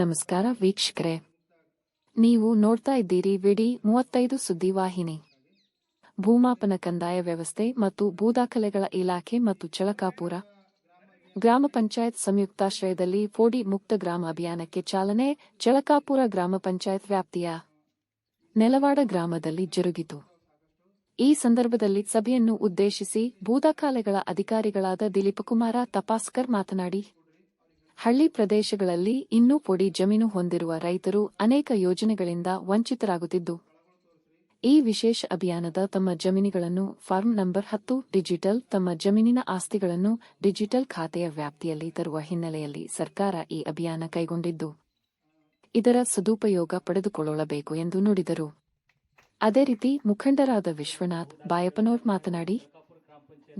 ನಮಸ್ಕಾರ ವೀಕ್ಷಕರೇ. ನೀವು ನೋಡ್ತಾ ಇದ್ದೀರಿ ವಿಡಿ ಮೂವತ್ತೈದು ಸುದ್ದಿವಾಹಿನಿ ಭೂಮಾಪನ ಕಂದಾಯ ವ್ಯವಸ್ಥೆ ಮತ್ತು ಭೂದಾಖಲೆಗಳ ಇಲಾಖೆ ಮತ್ತು ಚಳಕಾಪುರ. ಗ್ರಾಮ ಪಂಚಾಯತ್ ಸಂಯುಕ್ತಾಶ್ರಯದಲ್ಲಿ ಫೋಡಿ ಮುಕ್ತ ಗ್ರಾಮ ಅಭಿಯಾನಕ್ಕೆ ಚಾಲನೆ ಚಳಕಾಪುರ ಗ್ರಾಮ ಪಂಚಾಯತ್ ವ್ಯಾಪ್ತಿಯ ನೆಲವಾಡ ಗ್ರಾಮದಲ್ಲಿ ಜರುಗಿತು. ಈ ಸಂದರ್ಭದಲ್ಲಿ ಸಭೆಯನ್ನು ಉದ್ದೇಶಿಸಿ ಭೂದಾಖಲೆಗಳ ಅಧಿಕಾರಿಗಳಾದ ದಿಲೀಪಕುಮಾರ ತಪಾಸ್ಕರ್ ಮಾತನಾಡಿ ಹಳ್ಳಿ ಪ್ರದೇಶಗಳಲ್ಲಿ ಇನ್ನೂ ಪೊಡಿ ಜಮೀನು ಹೊಂದಿರುವ ರೈತರು ಅನೇಕ ಯೋಜನೆಗಳಿಂದ ವಂಚಿತರಾಗುತ್ತಿದ್ದು, ಈ ವಿಶೇಷ ಅಭಿಯಾನದ ತಮ್ಮ ಜಮೀನುಗಳನ್ನು ಫಾರ್ಮ್ ನಂಬರ್ ಹತ್ತು ಡಿಜಿಟಲ್ ತಮ್ಮ ಜಮೀನಿನ ಆಸ್ತಿಗಳನ್ನು ಡಿಜಿಟಲ್ ಖಾತೆಯ ವ್ಯಾಪ್ತಿಯಲ್ಲಿ ತರುವ ಹಿನ್ನೆಲೆಯಲ್ಲಿ ಸರ್ಕಾರ ಈ ಅಭಿಯಾನ ಕೈಗೊಂಡಿದ್ದು, ಇದರ ಸದುಪಯೋಗ ಪಡೆದುಕೊಳ್ಳಬೇಕು ಎಂದು ನುಡಿದರು. ಅದೇ ರೀತಿ ಮುಖಂಡರಾದ ವಿಶ್ವನಾಥ್ ಬಾಯಪ್ಪನೋರ್ ಮಾತನಾಡಿ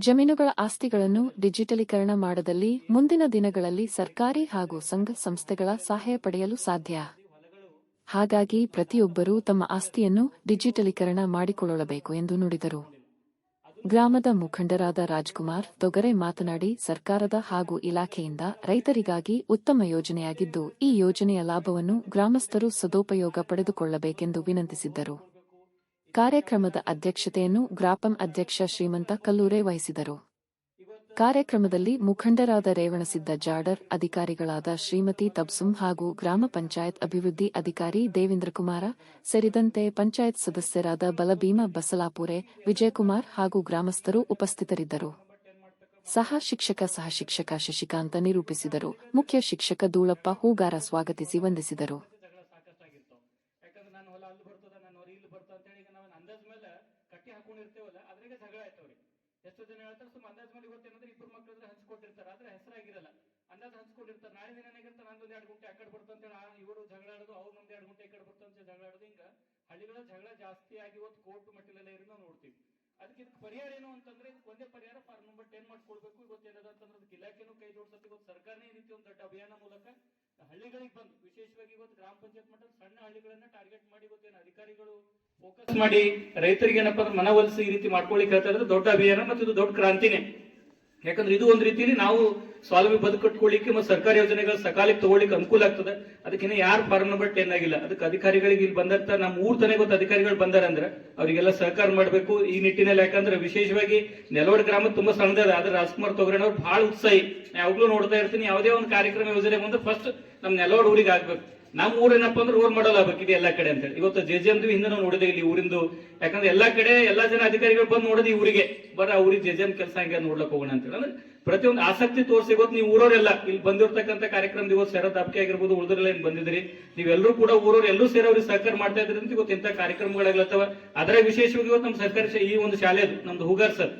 ಜಮೀನುಗಳ ಆಸ್ತಿಗಳನ್ನು ಡಿಜಿಟಲೀಕರಣ ಮಾಡದಲ್ಲಿ ಮುಂದಿನ ದಿನಗಳಲ್ಲಿ ಸರ್ಕಾರಿ ಹಾಗೂ ಸಂಘ ಸಂಸ್ಥೆಗಳ ಸಹಾಯ ಪಡೆಯಲು ಸಾಧ್ಯ. ಹಾಗಾಗಿ ಪ್ರತಿಯೊಬ್ಬರೂ ತಮ್ಮ ಆಸ್ತಿಯನ್ನು ಡಿಜಿಟಲೀಕರಣ ಮಾಡಿಕೊಳ್ಳಬೇಕು ಎಂದು ನುಡಿದರು. ಗ್ರಾಮದ ಮುಖಂಡರಾದ ರಾಜ್ಕುಮಾರ್ ತೊಗರೆ ಮಾತನಾಡಿ, ಸರ್ಕಾರದ ಹಾಗೂ ಇಲಾಖೆಯಿಂದ ರೈತರಿಗಾಗಿ ಉತ್ತಮ ಯೋಜನೆಯಾಗಿದ್ದು, ಈ ಯೋಜನೆಯ ಲಾಭವನ್ನು ಗ್ರಾಮಸ್ಥರು ಸದುಪಯೋಗ ಪಡೆದುಕೊಳ್ಳಬೇಕೆಂದು ವಿನಂತಿಸಿದ್ದರು. ಕಾರ್ಯಕ್ರಮದ ಅಧ್ಯಕ್ಷತೆಯನ್ನು ಗ್ರಾಪಂ ಅಧ್ಯಕ್ಷ ಶ್ರೀಮಂತ ಕಲ್ಲೂರೆ ವಹಿಸಿದರು. ಕಾರ್ಯಕ್ರಮದಲ್ಲಿ ಮುಖಂಡರಾದ ರೇವಣಸಿದ್ದ ಜಾಡರ್, ಅಧಿಕಾರಿಗಳಾದ ಶ್ರೀಮತಿ ತಬ್ಸುಂ ಹಾಗೂ ಗ್ರಾಮ ಪಂಚಾಯತ್ ಅಭಿವೃದ್ಧಿ ಅಧಿಕಾರಿ ದೇವೇಂದ್ರಕುಮಾರ, ಸೇರಿದಂತೆ ಪಂಚಾಯತ್ ಸದಸ್ಯರಾದ ಬಲಭೀಮ ಬಸಲಾಪುರೆ, ವಿಜಯಕುಮಾರ್ ಹಾಗೂ ಗ್ರಾಮಸ್ಥರು ಉಪಸ್ಥಿತರಿದ್ದರು. ಸಹ ಶಿಕ್ಷಕ ಸಹ ಶಿಕ್ಷಕ ಶಶಿಕಾಂತ ನಿರೂಪಿಸಿದರು. ಮುಖ್ಯ ಶಿಕ್ಷಕ ದೂಳಪ್ಪ ಹೂಗಾರ ಸ್ವಾಗತಿಸಿ ವಂದಿಸಿದರು ಜಗಳ ಸಾಕಷ್ಟಾಗಿರ್ತಾವ ಯಾಕಂದ್ರೆ ನನ್ನ ಹೊಲ ಅಲ್ಲಿ ಬರ್ತದ ನನ್ನ ಹೊರ ಇಲ್ಲಿ ಬರ್ತದ ಅಂತೇಳಿ ಈಗ ನಾವು ಅಂದಾಜ್ ಮೇಲೆ ಹಾಕೊಂಡಿರ್ತೇವಲ್ಲ ಅದ್ರಾಗೆ ಜಗಳ ಆಯ್ತವ್ರಿ ಎಷ್ಟೋ ಜನ ಹೇಳ್ತಾರೆ ಸುಮ್ಮ ಅಂದಾಜ್ ಹೋಗ್ತೇನೆ ಗೊತ್ತೇನಂದ್ರೆ ಇಬ್ಬರು ಅಂದ್ರೆ ಹಂಚ್ಕೊಟ್ಟಿರ್ತಾರೆ, ಆದ್ರೆ ಹೆಸರಾಗಿರಲ್ಲ. ಅಂದಾಜ್ ಹಂಚ್ಕೊಂಡಿರ್ತಾರೆ, ನಾಳೆ ದಿನ ಏನಾಗಿರ್ತಾರೆ ನಂದೊಂದು ಎರಡು ಗುಂಟೆ ಆ ಕಡೆ ಬರ್ತಂತ ಹೇಳಿ ಇವರು ಜಗಳ ಆಡೋದು, ಅವ್ರು ನಮ್ದು ಎರಡು ಗುಂಟೆ ಈ ಕಡೆ ಬರ್ತಂತ ಜಗಳ ಆಡೋದು ಹಳ್ಳಿಗಳ ಜಗಳ ಜಾಸ್ತಿ ಆಗಿ ಇವತ್ತು ಕೋರ್ಟ್ ಮಟ್ಟಿಲೆಲ್ಲ ನಾವು ನೋಡ್ತೀವಿ. ಅದಕ್ಕೆ ಇದಕ್ಕೆ ಪರಿಹಾರ ಏನು ಅಂತಂದ್ರೆ ಒಂದೇ ಪರಿಹಾರ ಫಾರ್ಮ್ ನಂಬರ್ ಟೆನ್ ಇವತ್ತು ಏನದ ಅಂತಂದ್ರೆ ಅದಕ್ಕೆ ಇಲಾಖೆನೂ ಕೈ ಜೋಡಿಸುತ್ತೆ. ಇವತ್ತು ಸರ್ಕಾರನೇ ಈ ರೀತಿ ಒಂದು ದೊಡ್ಡ ಅಭಿಯಾನ ಮೂಲಕ ಹಳ್ಳಿಗಳಿಗೆ ಬಂದು, ವಿಶೇಷವಾಗಿ ಇವತ್ತು ಗ್ರಾಮ ಪಂಚಾಯತ್ ಮಟ್ಟದ ಸಣ್ಣ ಹಳ್ಳಿಗಳನ್ನ ಟಾರ್ಗೆಟ್ ಮಾಡಿ ಇವತ್ತೇನು ಅಧಿಕಾರಿಗಳು ಫೋಕಸ್ ಮಾಡಿ ರೈತರಿಗೆ ಏನಪ್ಪ ಮನವೊಲಿಸಿ ಈ ರೀತಿ ಮಾಡ್ಕೊಳ್ಳಿಕ್ಕೆ ಹೇಳ್ತಾ ಇರೋದು ದೊಡ್ಡ ಅಭಿಯಾನ ಮತ್ತು ಇದು ದೊಡ್ಡ ಕ್ರಾಂತಿನೇ. ಯಾಕಂದ್ರೆ ಇದು ಒಂದು ರೀತಿಯಲ್ಲಿ ನಾವು ಸ್ವಾವಲಂಬಿ ಬದುಕು ಕಟ್ಕೊಳ್ಳಿಕ್ಕೆ ಮತ್ತು ಸರ್ಕಾರಿ ಯೋಜನೆಗಳ ಸಕಾಲಕ್ಕೆ ತಗೊಳ್ಳಿಕ್ಕೆ ಅನುಕೂಲ ಆಗ್ತದೆ. ಅದಕ್ಕಿನ್ನ ಯಾರು ಫಾರ್ಮ್ ಬಟ್ ಏನಾಗಿಲ್ಲ. ಅದಕ್ಕೆ ಅಧಿಕಾರಿಗಳಿಗೆ ಇಲ್ಲಿ ಬಂದಂತ ನಮ್ಮ ಊರ್ ತನಕ ಗೊತ್ತು ಅಧಿಕಾರಿಗಳು ಬಂದಾರಂದ್ರೆ ಅವರಿಗೆಲ್ಲ ಸಹಕಾರ ಮಾಡಬೇಕು. ಈ ನಿಟ್ಟಿನಲ್ಲಿ ಯಾಕಂದ್ರೆ ವಿಶೇಷವಾಗಿ ನೆಲವಡ ಗ್ರಾಮ ತುಂಬಾ ಸಣ್ಣದ ಆದ್ರೆ ರಾಜ್ಕುಮಾರ್ ತೊಗರಣ್ಣವ್ರು ಬಹಳ ಉತ್ಸಾಹಿ. ಯಾವಾಗ್ಲೂ ನೋಡ್ತಾ ಇರ್ತೀನಿ, ಯಾವುದೇ ಒಂದು ಕಾರ್ಯಕ್ರಮ ಯೋಜನೆ ಮುಂದೆ ಫಸ್ಟ್ ನಮ್ಮ ನೆಲವಡ ಊರಿಗೆ ಆಗ್ಬೇಕು. ನಮ್ಮ ಊರೇನಪ್ಪ ಅಂದ್ರೆ ಊರ್ ಮಾಡಲ್ ಆಗ್ಬೇಕು, ಇದು ಎಲ್ಲಾ ಕಡೆ ಅಂತ ಹೇಳಿ. ಇವತ್ತು ಜೆ ಜೆ ಹಿಂದೆ ನಾವು ನೋಡಿದೆ ಇಲ್ಲಿ ಊರಿಂದು. ಯಾಕಂದ್ರೆ ಎಲ್ಲಾ ಕಡೆ ಎಲ್ಲಾ ಜನ ಅಧಿಕಾರಿಗಳು ಬಂದು ನೋಡೋದು ಈ ಊರಿಗೆ. ಬರ ಊರಿಗೆ ಜೆ ಜೆ ಕೆಲಸ ಹಂಗೆ ನೋಡ್ಲಕ್ ಹೋಗೋಣ ಅಂತ ಹೇಳಿ. ಪ್ರತಿಯೊಂದು ಆಸಕ್ತಿ ತೋರಿಸಿ ಇವತ್ತು ನೀವು ಊರವರೆಲ್ಲ, ಇಲ್ಲಿ ಬಂದಿರ್ತಕ್ಕಂಥ ಕಾರ್ಯಕ್ರಮ ಇವತ್ತು ಶರತ್ ತಾಪಕೆ ಆಗಿರ್ಬೋದು ಉಳಿದ್ರೆಲ್ಲ ಏನ್ ಬಂದಿದ್ರಿ ನೀವೆಲ್ಲರೂ ಕೂಡ ಊರವ್ರು ಎಲ್ಲರೂ ಸೇರಿ ಅವ್ರಿಗೆ ಸಹಕಾರ ಮಾಡ್ತಾ ಇದ್ರಿ ಅಂತ ಇವತ್ತು ಇಂಥ ಕಾರ್ಯಕ್ರಮಗಳಾಗ್ಲತ್ತವ. ಅದರ ವಿಶೇಷವಾಗಿ ಇವತ್ತು ನಮ್ಮ ಸರ್ಕಾರಿ ಈ ಒಂದು ಶಾಲೆ ನಮ್ದು ಹುಗಾರ್ ಸರ್.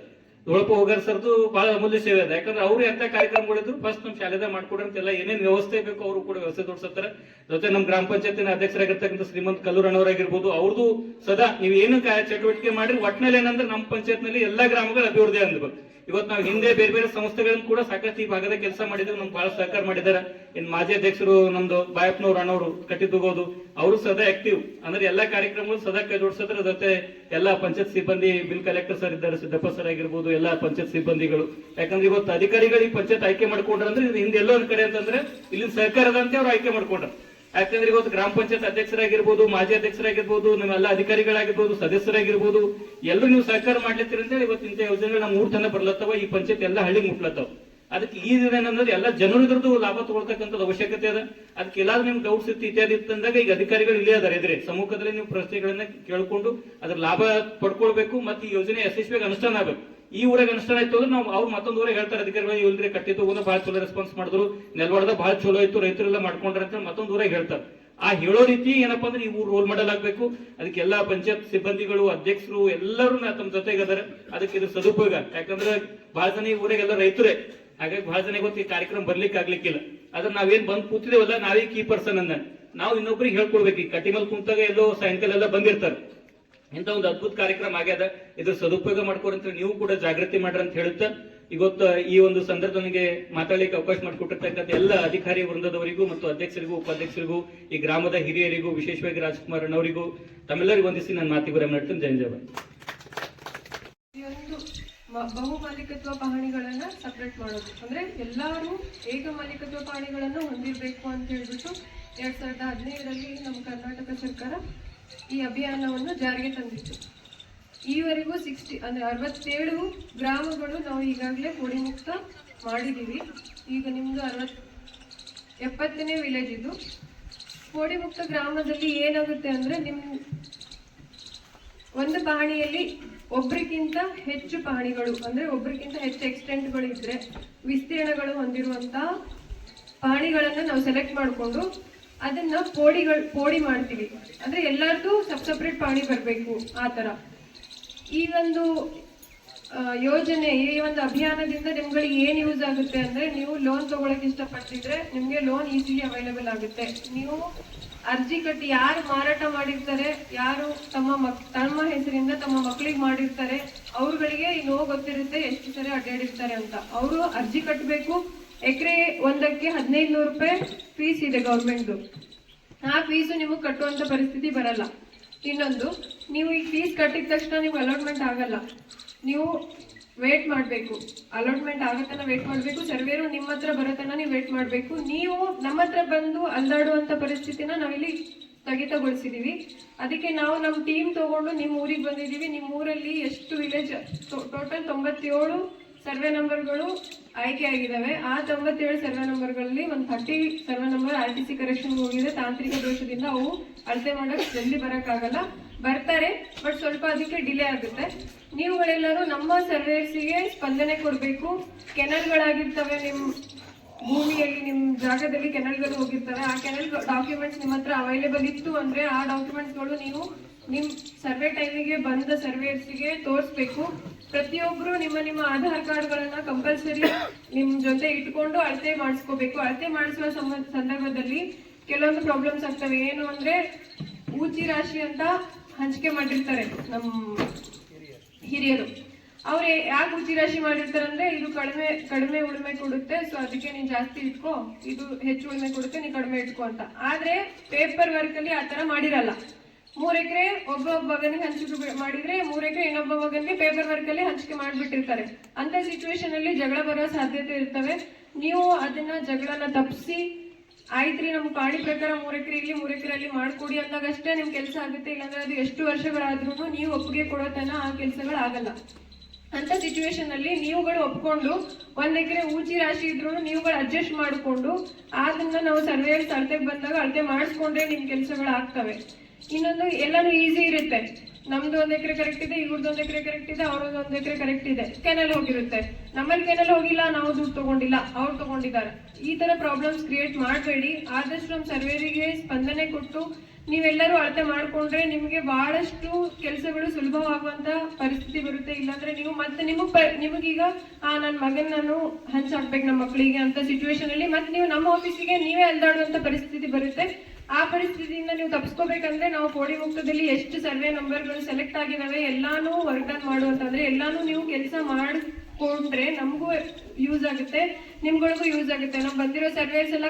ದೊಳಪ ಹೋಗಾರ್ ಸರ್ದು ಬಹಳ ಅಮೂಲ್ಯ ಸೇವೆ ಅದ. ಯಾಕಂದ್ರೆ ಅವ್ರು ಎಂತ ಕಾರ್ಯಕ್ರಮಗಳಿದ್ರು ಫಸ್ಟ್ ನಮ್ಮ ಶಾಲೆದ ಮಾಡ್ಕೊಡ್ರಿ ಅಂತೆಲ್ಲ ಏನೇನ್ ವ್ಯವಸ್ಥೆ ಬೇಕು ಅವರು ಕೂಡ ವ್ಯವಸ್ಥೆ ತೋರಿಸ್ತಾರೆ ಜೊತೆ ನಮ್ಮ ಗ್ರಾಮ ಪಂಚಾಯತಿನ ಅಧ್ಯಕ್ಷರಾಗಿರ್ತಕ್ಕಂಥ ಶ್ರೀಮಂತ್ ಕಲ್ಲೂರಣ್ಣವರಾಗಿರ್ಬೋದು ಅವ್ರದ್ದು ಸದಾ ನೀವು ಏನು ಚಟುವಟಿಕೆ ಮಾಡ್ರಿ ಒಟ್ನಲ್ಲಿ ಏನಂದ್ರೆ ನಮ್ಮ ಪಂಚಾಯತ್ನಲ್ಲಿ ಎಲ್ಲಾ ಗ್ರಾಮಗಳ ಅಭಿವೃದ್ಧಿ ಅಂದ್ಬೇಕು ಇವತ್ತು ನಾವು ಹಿಂದೆ ಬೇರೆ ಬೇರೆ ಸಂಸ್ಥೆಗಳನ್ನು ಕೂಡ ಸಾಕಷ್ಟು ಈ ಭಾಗದ ಕೆಲಸ ಮಾಡಿದ್ರು, ನಮ್ಗೆ ಬಹಳ ಸಹಕಾರ ಮಾಡಿದ್ದಾರೆ. ಇನ್ ಮಾಜಿ ಅಧ್ಯಕ್ಷರು ನಮ್ದು ಬಾಯಪ್ಪನವ್ರು, ಅಣ್ಣವರು ಕಟ್ಟಿದ್ದುಗೋದು ಅವರು ಸದಾ ಆಕ್ಟಿವ್ ಅಂದ್ರೆ ಎಲ್ಲಾ ಕಾರ್ಯಕ್ರಮಗಳು ಸದಾ ಕೈ ಜೋಡಿಸಿದ್ರ ಜೊತೆ ಎಲ್ಲಾ ಪಂಚಾಯತ್ ಸಿಬ್ಬಂದಿ ಬಿಲ್ ಕಲೆಕ್ಟರ್ ಸರ್ ಇದ್ದಾರೆ, ಸಿದ್ದಪ್ಪ ಸರ್ ಆಗಿರ್ಬೋದು, ಎಲ್ಲಾ ಪಂಚಾಯತ್ ಸಿಬ್ಬಂದಿಗಳು. ಯಾಕಂದ್ರೆ ಇವತ್ತು ಅಧಿಕಾರಿಗಳು ಈ ಪಂಚಾಯತ್ ಆಯ್ಕೆ ಮಾಡ್ಕೊಂಡ್ರೆ ಅಂದ್ರೆ ಇದು ಹಿಂದೆ ಎಲ್ಲೋ ಒಂದ್ ಕಡೆ ಅಂತಂದ್ರೆ ಇಲ್ಲಿ ಸರ್ಕಾರದಂತೆ ಅವ್ರು ಆಯ್ಕೆ ಮಾಡ್ಕೊಂಡ್ರು. ಯಾಕಂದ್ರೆ ಇವತ್ತು ಗ್ರಾಮ ಪಂಚಾಯತ್ ಅಧ್ಯಕ್ಷರಾಗಿರ್ಬೋದು, ಮಾಜಿ ಅಧ್ಯಕ್ಷರಾಗಿರ್ಬೋದು, ನಿಮ್ಮೆಲ್ಲ ಅಧಿಕಾರಿಗಳಾಗಿರ್ಬೋದು, ಸದಸ್ಯರಾಗಿರ್ಬೋದು ಎಲ್ಲರೂ ನೀವು ಸಹಕಾರ ಮಾಡ್ಲಿತ್ತೀರಿ ಅಂತೇಳಿ ಇವತ್ತು ಇಂಥ ಯೋಜನೆಗಳು ನಮ್ಮ ಊರ್ ತನ ಬರ್ಲತ್ತವ, ಈ ಪಂಚಾಯತ್ ಎಲ್ಲ ಹಳ್ಳಿ ಮುಟ್ಲತ್ತವ. ಅದಕ್ಕೆ ಈ ದಿನ ಏನಂದ್ರೆ ಎಲ್ಲ ಜನರು ಇದ್ರದ್ದು ಲಾಭ ತಗೊಳ್ತಕ್ಕಂಥದ್ದು ಅವಶ್ಯಕತೆ ಅದ. ಅದಕ್ಕೆ ಎಲ್ಲಾದ್ರೂ ನಿಮ್ಗೆ ಡೌಟ್ಸ್ ಇತ್ತು, ಇತ್ಯಾದಿ ಇತ್ತಂದಾಗ ಈಗ ಅಧಿಕಾರಿಗಳು ಇಲ್ಲೇ ಅದಾರೆ ಇದ್ರೆ, ಸಮ್ಮುಖದಲ್ಲಿ ನೀವು ಪ್ರಶ್ನೆಗಳನ್ನ ಕೇಳ್ಕೊಂಡು ಅದ್ರ ಲಾಭ ಪಡ್ಕೊಳ್ಬೇಕು ಮತ್ತೆ ಈ ಯೋಜನೆ ಯಶಸ್ವಿಯಾಗಿ ಅನುಷ್ಠಾನ ಆಗ್ಬೇಕು. ಈ ಊರಾಗ ಅನುಷ್ಠಾನ ಆಯ್ತು ಅಂದ್ರೆ ನಾವು ಅವ್ರು ಮತ್ತೊಂದು ಊರಿಗೆ ಹೇಳ್ತಾರೆ ಅಧಿಕಾರಿಗಳು ಇಲ್ರಿ ಕಟ್ಟಿತ್ತು ಒಂದು ಬಹಳ ಚಲೋ ರೆಸ್ಪಾನ್ಸ್ ಮಾಡಿದ್ರು. ನೆಲವಾಡದ ಬಹಳ ಚಲೋ ಆಯ್ತು, ರೈತರೆಲ್ಲ ಮಾಡ್ಕೊಂಡ್ರೆ ಅಂತ ಮತ್ತೊಂದು ಊರಾಗ ಹೇಳ್ತಾರೆ. ಆ ಹೇಳೋ ರೀತಿ ಏನಪ್ಪಾ ಅಂದ್ರೆ ಈ ಊರು ರೋಲ್ ಮಾಡಲ್ ಆಗ್ಬೇಕು. ಅದಕ್ಕೆಲ್ಲ ಪಂಚಾಯತ್ ಸಿಬ್ಬಂದಿಗಳು, ಅಧ್ಯಕ್ಷರು ಎಲ್ಲರೂ ತಮ್ಮ ಜೊತೆಗೆ ಅದಕ್ಕೆ ಇದು ಸದುಪಯೋಗ. ಯಾಕಂದ್ರೆ ಬಹಳ ಜನ ಈ ಊರಾಗೆಲ್ಲ ರೈತರೇ. ಹಾಗಾಗಿ ಬಹಳ ಜನ ಗೊತ್ತಿ ಕಾರ್ಯಕ್ರಮ ಬರ್ಲಿಕ್ಕೆ ಆಗ್ಲಿಕ್ಕಿಲ್ಲ. ಆದ್ರೆ ನಾವೇನ್ ಬಂದ್ ಕೂತಿದೇವಲ್ಲ, ನಾವೇ ಕೀ ಪರ್ಸನ್ ಅನ್ನ ನಾವು ಇನ್ನೊಬ್ರಿಗೆ ಹೇಳ್ಕೊಡ್ಬೇಕು. ಈ ಮೇಲೆ ಕುಂತಾಗ ಎಲ್ಲೋ ಸಾಯಂಕಾಲ ಎಲ್ಲ ಬಂದಿರ್ತಾರೆ. ಇಂಥ ಒಂದು ಅದ್ಭುತ ಕಾರ್ಯಕ್ರಮ ಆಗ್ಯದ ಇದ್ರ ಸದುಪಯೋಗ ಮಾಡ್ಕೊರಂತ ನೀವು ಕೂಡ ಜಾಗೃತಿ ಮಾಡ್ರಿ ಅಂತ ಹೇಳುತ್ತ. ಇವತ್ತು ಈ ಒಂದು ಸಂದರ್ಭದೊಂದಿಗೆ ಮಾತಾಡ್ಲಿಕ್ಕೆ ಅವಕಾಶ ಮಾಡಿಕೊಟ್ಟಿರ್ತಕ್ಕಂಥ ಎಲ್ಲ ಅಧಿಕಾರಿ ವೃಂದದವರಿಗೂ ಮತ್ತು ಅಧ್ಯಕ್ಷರಿಗೂ, ಉಪಾಧ್ಯಕ್ಷರಿಗೂ, ಈ ಗ್ರಾಮದ ಹಿರಿಯರಿಗೂ, ವಿಶೇಷವಾಗಿ ರಾಜ್ಕುಮಾರ್ ಅಣ್ಣವರಿಗೂ ತಮ್ಮೆಲ್ಲರಿಗೂ ವಂದಿಸಿ ನಾನು ಮಾತಿಗೆ ಬರ ಮಾಡ್ತೀನಿ ಜಯ ಬಹು ಮಾಲೀಕತ್ವ ಪಹಣಿಗಳನ್ನ ಸಪ್ರೇಟ್ ಮಾಡೋದು. ಅಂದ್ರೆ ಎಲ್ಲರೂ ಏಕ ಮಾಲೀಕತ್ವ ಪಹಣಿಗಳನ್ನು ಹೊಂದಿರಬೇಕು ಅಂತ ಹೇಳ್ಬಿಟ್ಟು ಎರಡ್ ಸಾವಿರದ ಹದಿನೈದರಲ್ಲಿ ನಮ್ಮ ಕರ್ನಾಟಕ ಸರ್ಕಾರ ಈ ಅಭಿಯಾನವನ್ನು ಜಾರಿಗೆ ತಂದಿತ್ತು. ಈವರೆಗೂ ಸಿಕ್ಸ್ಟಿ, ಅಂದರೆ ಅರವತ್ತೇಳು ಗ್ರಾಮಗಳು ನಾವು ಈಗಾಗಲೇ ಕೋಡಿಮುಕ್ತ ಮಾಡಿದ್ದೀವಿ. ಈಗ ನಿಮ್ಮದು ಅರವತ್, ಎಪ್ಪತ್ತನೇ ವಿಲೇಜ್ ಇದು. ಕೋಡಿಮುಕ್ತ ಗ್ರಾಮದಲ್ಲಿ ಏನಾಗುತ್ತೆ ಅಂದರೆ ನಿಮ್ಮ ಒಂದು ಪಹಣಿಯಲ್ಲಿ ಒಬ್ರಿಗಿಂತ ಹೆಚ್ಚು ಪಹಣಿಗಳು ಅಂದರೆ ಒಬ್ರಿಗಿಂತ ಹೆಚ್ಚು ಎಕ್ಸ್ಟೆಂಟ್ಗಳು ಇದ್ದರೆ ವಿಸ್ತೀರ್ಣಗಳು ಹೊಂದಿರುವಂಥ ಪಹಣಿಗಳನ್ನು ನಾವು ಸೆಲೆಕ್ಟ್ ಮಾಡಿಕೊಂಡು ಅದನ್ನ ಪೋಡಿಗಳು ಪೋಡಿ ಮಾಡ್ತೀವಿ. ಅಂದ್ರೆ ಎಲ್ಲರದು ಸಬ್ ಸಪ್ರೇಟ್ ಪಾಣಿ ಬರಬೇಕು ಆ ತರ ಈ ಒಂದು ಯೋಜನೆ, ಈ ಒಂದು ಅಭಿಯಾನದಿಂದ ನಿಮ್ಗಳಿಗೆ ಏನ್ ಯೂಸ್ ಆಗುತ್ತೆ ಅಂದ್ರೆ ನೀವು ಲೋನ್ ತಗೊಳಕ್ ಇಷ್ಟಪಡ್ತಿದ್ರೆ ನಿಮ್ಗೆ ಲೋನ್ ಈಸಿಲಿ ಅವೈಲೇಬಲ್ ಆಗುತ್ತೆ. ನೀವು ಅರ್ಜಿ ಕಟ್ಟಿ ಯಾರು ಮಾರಾಟ ಮಾಡಿರ್ತಾರೆ, ಯಾರು ತಮ್ಮ ಮಕ್, ತಮ್ಮ ಹೆಸರಿಂದ ತಮ್ಮ ಮಕ್ಕಳಿಗೆ ಮಾಡಿರ್ತಾರೆ, ಅವ್ರುಗಳಿಗೆ ನೋವು ಗೊತ್ತಿರುತ್ತೆ ಎಷ್ಟು ಸರಿ ಅಡ್ಡಾಡಿರ್ತಾರೆ ಅಂತ. ಅವರು ಅರ್ಜಿ ಕಟ್ಟಬೇಕು ಎಕರೆ ಒಂದಕ್ಕೆ ಹದಿನೈದು ನೂರು ರೂಪಾಯಿ ಫೀಸ್ ಇದೆ ಗೌರ್ಮೆಂಟ್ದು ಆ ಫೀಸು ನಿಮಗೆ ಕಟ್ಟುವಂತ ಪರಿಸ್ಥಿತಿ ಬರಲ್ಲ. ಇನ್ನೊಂದು, ನೀವು ಈ ಫೀಸ್ ಕಟ್ಟಿದ ತಕ್ಷಣ ನೀವು ಅಲಾಟ್ಮೆಂಟ್ ಆಗಲ್ಲ. ನೀವು ವೇಟ್ ಮಾಡಬೇಕು. ಅಲಾಟ್ಮೆಂಟ್ ಆಗತನ ವೇಟ್ ಮಾಡಬೇಕು. ಸರ್ವೇರು ನಿಮ್ಮ ಹತ್ರ ಬರೋತನ ನೀವು ವೇಟ್ ಮಾಡಬೇಕು. ನೀವು ನಮ್ಮ ಹತ್ರ ಬಂದು ಅಲ್ದಾಡುವಂತ ಪರಿಸ್ಥಿತಿನ ನಾವಿಲ್ಲಿ ಸ್ಥಗಿತಗೊಳಿಸಿದ್ದೀವಿ ಅದಕ್ಕೆ ನಾವು ನಮ್ಮ ಟೀಮ್ ತಗೊಂಡು ನಿಮ್ಮ ಊರಿಗೆ ಬಂದಿದ್ದೀವಿ ನಿಮ್ಮ ಊರಲ್ಲಿ ಎಷ್ಟು ವಿಲೇಜ್ ಟೋಟಲ್ ತೊಂಬತ್ತೇಳು ಸರ್ವೆ ನಂಬರ್ಗಳು ಆಯ್ಕೆ ಆಗಿದಾವೆ. ಆ ತೊಂಬತ್ತೇಳು ಸರ್ವೆ ನಂಬರ್ಗಳಲ್ಲಿ ಒಂದು thirty survey number R T C correction ಹೋಗಿದೆ. ತಾಂತ್ರಿಕ ದೋಷದಿಂದ ಅವು ಅಳತೆ ಮಾಡೋಕ್ಕೆ ಜಲ್ದಿ ಬರೋಕ್ಕಾಗಲ್ಲ. ಬರ್ತಾರೆ ಬಟ್ ಸ್ವಲ್ಪ ಅದಕ್ಕೆ ಡಿಲೇ ಆಗುತ್ತೆ. ನೀವುಗಳೆಲ್ಲರೂ ನಮ್ಮ ಸರ್ವೇಸಿಗೆ ಸ್ಪಂದನೆ ಕೊಡಬೇಕು. ಕೆನಲ್ಗಳಾಗಿರ್ತವೆ ನಿಮ್ಮ ಭೂಮಿಯಲ್ಲಿ ನಿಮ್ಮ ಜಾಗದಲ್ಲಿ ಕೆನಲ್ಗಳು ಹೋಗಿರ್ತವೆ. ಆ ಕೆನಲ್ ಡಾಕ್ಯುಮೆಂಟ್ಸ್ ನಿಮ್ಮ ಹತ್ರ ಅವೈಲೇಬಲ್ ಇತ್ತು ಅಂದರೆ ಆ ಡಾಕ್ಯುಮೆಂಟ್ಸ್ಗಳು ನೀವು ನಿಮ್ಮ ಸರ್ವೆ ಟೈಮಿಗೆ ಬಂದ ಸರ್ವೇಸಿಗೆ ತೋರಿಸ್ಬೇಕು. ಪ್ರತಿಯೊಬ್ರು ನಿಮ್ಮ ನಿಮ್ಮ ಆಧಾರ್ ಕಾರ್ಡ್ಗಳನ್ನ ಕಂಪಲ್ಸರಿ ನಿಮ್ ಜೊತೆ ಇಟ್ಕೊಂಡು ಅಳತೆ ಮಾಡಿಸ್ಕೋಬೇಕು. ಅಳತೆ ಮಾಡಿಸುವ ಸಂದರ್ಭದಲ್ಲಿ ಕೆಲವೊಂದು ಪ್ರಾಬ್ಲಮ್ಸ್ ಆಗ್ತವೆ. ಏನು ಅಂದ್ರೆ ಊಚಿ ರಾಶಿ ಅಂತ ಹಂಚಿಕೆ ಮಾಡಿರ್ತಾರೆ ನಮ್ಮ ಹಿರಿಯರು. ಅವ್ರು ಯಾಕೆ ಉಚ್ಚಿ ರಾಶಿ ಮಾಡಿರ್ತಾರೆ ಅಂದ್ರೆ ಇದು ಕಡಿಮೆ ಕಡಿಮೆ ಉಳುಮೆ ಕೊಡುತ್ತೆ. ಸೊ ಅದಕ್ಕೆ ನೀನ್ ಜಾಸ್ತಿ ಇಟ್ಕೋ. ಇದು ಹೆಚ್ಚು ಉಳುಮೆ ಕೊಡುತ್ತೆ ನೀನ್ ಕಡಿಮೆ ಇಟ್ಕೋ ಅಂತ. ಆದ್ರೆ ಪೇಪರ್ ವರ್ಕ್ ಅಲ್ಲಿ ಆತರ ಮಾಡಿರಲ್ಲ. ಮೂರ್ ಎಕರೆ ಒಬ್ಬ ಮಗನಿಗೆ ಹಂಚಿಕೆ ಮಾಡಿದ್ರೆ ಮೂರ್ ಎಕರೆ ಇನ್ನೊಬ್ಬ ಮಗನಿಗೆ ಪೇಪರ್ ವರ್ಕ್ ಅಲ್ಲಿ ಹಂಚಿಕೆ ಮಾಡ್ಬಿಟ್ಟಿರ್ತಾರೆ. ಅಂತ ಸಿಚುವೇಶನ್ ಅಲ್ಲಿ ಜಗಳ ಬರೋ ಸಾಧ್ಯತೆ ಇರ್ತವೆ. ನೀವು ಅದನ್ನ ಜಗಳನ ತಪ್ಪಿಸಿ, ಆಯ್ತ್ರಿ, ನಮ್ ಕಾಡಿ ಪ್ರಕಾರ ಮೂರ್ ಎಕರೆ ಇಲ್ಲಿ, ಮೂರ್ ಅಲ್ಲಿ ಮಾಡ್ಕೊಡಿ ಅಂದಾಗಷ್ಟೇ ನಿಮ್ ಕೆಲಸ ಆಗುತ್ತೆ. ಇಲ್ಲಾಂದ್ರೆ ಅದು ಎಷ್ಟು ವರ್ಷಗಳಾದ್ರೂ ನೀವು ಒಪ್ಪಿಗೆ ಕೊಡೋ ತನ ಆ ಕೆಲಸಗಳಾಗಲ್ಲ. ಅಂತ ಸಿಚುವೇಶನ್ ಅಲ್ಲಿ ನೀವುಗಳು ಒಪ್ಕೊಂಡು ಒಂದ್ ಎಕರೆ ಊಚಿ ರಾಶಿ ಇದ್ರು ನೀವುಗಳು ಅಡ್ಜಸ್ಟ್ ಮಾಡಿಕೊಂಡು, ಅದನ್ನ ನಾವು ಸರ್ವೆ ಅಳತೆಗೆ ಬಂದಾಗ ಅಳತೆ ಮಾಡಿಸ್ಕೊಂಡ್ರೆ ನಿಮ್ ಕೆಲಸಗಳು ಆಗ್ತವೆ ಇನ್ನೊಂದು ಎಲ್ಲಾನು ಈಸಿ ಇರುತ್ತೆ. ನಮ್ದು ಒಂದ್ ಎಕರೆ ಕರೆಕ್ಟ್ ಇದೆ ಇವ್ರದ್ದು ಒಂದ್ ಎಕರೆ ಕರೆಕ್ಟ್ ಇದೆ, ಅವ್ರದ್ದು ಒಂದ್ ಎಕರೆ ಕರೆಕ್ಟ್ ಇದೆ. ಕೆನಲ್ ಹೋಗಿರುತ್ತೆ. ನಮ್ಮಲ್ಲಿ ಕೆನಲ್ ಹೋಗಿಲ್ಲ, ನಾವು ದುಡ್ಡು ತಗೊಂಡಿಲ್ಲ, ಅವ್ರು ತಗೊಂಡಿದ್ದಾರೆ. ಈ ತರ ಪ್ರಾಬ್ಲಮ್ಸ್ ಕ್ರಿಯೇಟ್ ಮಾಡಬೇಡಿ. ಆದಷ್ಟು ನಮ್ಮ ಸರ್ವೇರಿಗೆ ಸ್ಪಂದನೆ ಕೊಟ್ಟು ನೀವೆಲ್ಲರೂ ಅಳತೆ ಮಾಡ್ಕೊಂಡ್ರೆ ನಿಮಗೆ ಬಹಳಷ್ಟು ಕೆಲಸಗಳು ಸುಲಭವಾಗುವಂತ ಪರಿಸ್ಥಿತಿ ಬರುತ್ತೆ. ಇಲ್ಲಾಂದ್ರೆ ನೀವು ಮತ್ತೆ ನಿಮಗ್ ನಿಮಗೀಗ ನನ್ನ ಮಗನ್ ನಾನು ಹಂಚಾಕ್ಬೇಕು ನಮ್ಮ ಮಕ್ಕಳಿಗೆ ಅಂತ ಸಿಚುವೇಶನ್ ಅಲ್ಲಿ ಮತ್ತೆ ನೀವು ನಮ್ಮ ಆಫೀಸಿಗೆ ನೀವೇ ಅಲ್ದಾಡುವಂತ ಪರಿಸ್ಥಿತಿ ಬರುತ್ತೆ. ಆ ಪರಿಸ್ಥಿತಿಯಿಂದ ನೀವು ತಪ್ಪಿಸ್ಕೋಬೇಕಂದ್ರೆ ನಾವು ಕೋಡಿ ಮುಕ್ತದಲ್ಲಿ ಎಷ್ಟು ಸರ್ವೆ ನಂಬರ್ಗಳು ಸೆಲೆಕ್ಟ್ ಆಗಿದಾವೆ ಎಲ್ಲಾನು ವರ್ಕ್ ಮಾಡು ಮಾಡುವಂತಂದ್ರೆ ಎಲ್ಲಾನು ನೀವು ಕೆಲಸ ಮಾಡಿಕೊಂಡ್ರೆ ನಮಗೂ ಯೂಸ್ ಆಗುತ್ತೆ, ನಿಮ್ಗಳಿಗೂ ಯೂಸ್ ಆಗುತ್ತೆ. ನಾವು ಬಂದಿರೋ ಸರ್ವೇಸ್ ಎಲ್ಲ